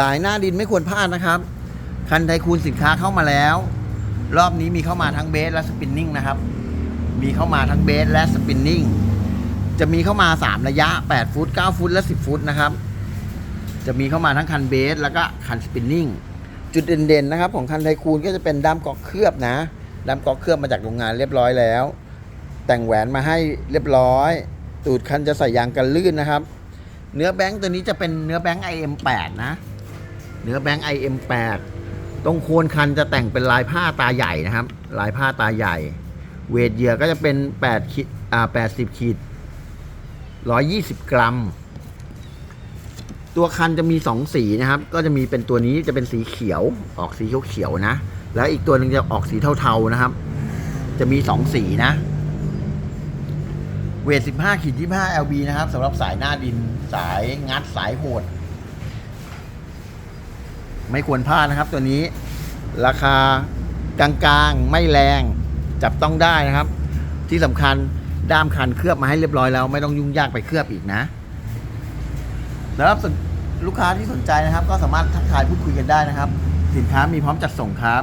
สายหน้าดินไม่ควรพลาดนะครับ คันไทคูนสินค้าเข้ามาแล้ว รอบนี้มีเข้ามาทั้งเบสและสปินนิ่งนะครับ มีเข้ามาทั้งเบสและสปินนิ่ง จะมีเข้ามา 3 ระยะ 8 ฟุต 9 ฟุต และ 10 ฟุตนะครับ จะมีเข้ามาทั้งคันเบสแล้วก็คันสปินนิ่ง จุดเด่นๆนะครับ ของคันไทคูนก็จะเป็นด้ามกอกเคลือบนะ ด้ามกอกเคลือบมาจากโรงงานเรียบร้อยแล้ว แต่งแหวนมาให้เรียบร้อย ตูดคันจะใส่ยางกันลื่นนะครับ เนื้อแบงค์ตัวนี้จะเป็นเนื้อแบงค์ IM8 นะ เนื้อแบงค์ IM8 ตรงโคนคันจะแต่งเป็นลายผ้าตาใหญ่นะครับ ลายผ้าตาใหญ่ เวทเหยื่อก็จะเป็น8ขีดอ่า80 ขีด 120 กรัม ตัวคันจะมี 2 สีนะครับ ก็จะมีเป็นตัวนี้จะเป็นสีเขียวออกสีเขียวๆนะ แล้วอีกตัวหนึ่งจะออกสีเทาๆนะครับ จะมี 2 สีนะเวท 15ขีด25 LB นะครับสำหรับสายหน้าดินสายงัดสายโหด ไม่ควรพลาดนะครับ ตัวนี้ราคากลางๆไม่แรงจับต้องได้นะครับ ที่สำคัญด้ามคันเคลือบมาให้เรียบร้อยแล้วไม่ต้องยุ่งยากไปเคลือบอีกนะสำหรับลูกค้าที่สนใจนะครับ ก็สามารถทักทายพูดคุยกันได้นะครับ สินค้ามีพร้อมจัดส่งครับ